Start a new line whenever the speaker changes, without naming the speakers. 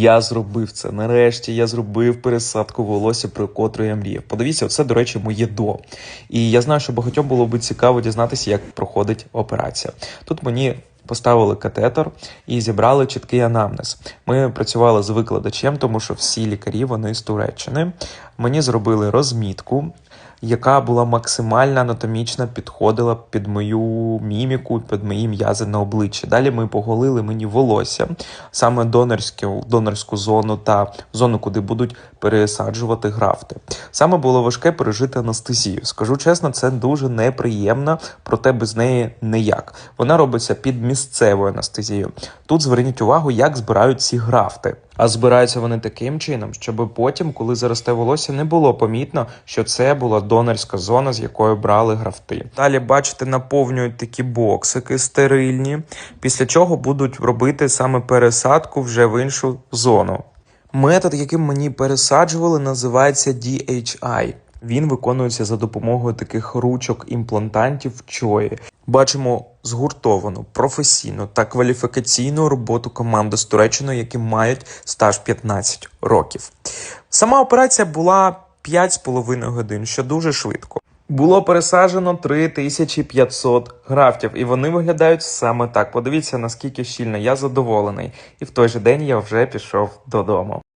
Я зробив це. Нарешті я зробив пересадку волосся, про котру я мріяв. Подивіться, це, до речі, моє до. І я знаю, що багатьом було би цікаво дізнатися, як проходить операція. Тут мені поставили катетер і зібрали чіткий анамнез. Ми працювали з викладачем, тому що всі лікарі вони з Туреччини. Мені зробили розмітку. Яка була максимально анатомічно підходила під мою міміку, під мої м'язи на обличчі. Далі ми поголили мені волосся, саме донорську, донорську зону та зону, куди будуть пересаджувати графти. Саме було важке пережити анестезію. Скажу чесно, це дуже неприємно, проте без неї ніяк. Вона робиться під місцевою анестезією. Тут зверніть увагу, як збирають ці графти. А збираються вони таким чином, щоб потім, коли заросте волосся, не було помітно, що це була донорська зона, з якої брали графти. Далі, бачите, наповнюють такі боксики стерильні, після чого будуть робити саме пересадку вже в іншу зону. Метод, яким мені пересаджували, називається DHI. Він виконується за допомогою таких ручок імплантантів чої. Бачимо згуртовану, професійну та кваліфікаційну роботу команди з Туреччиною, які мають стаж 15 років. Сама операція була 5,5 годин, що дуже швидко. Було пересаджено 3500 графтів, і вони виглядають саме так. Подивіться, наскільки щільно я задоволений. І в той же день я вже пішов додому.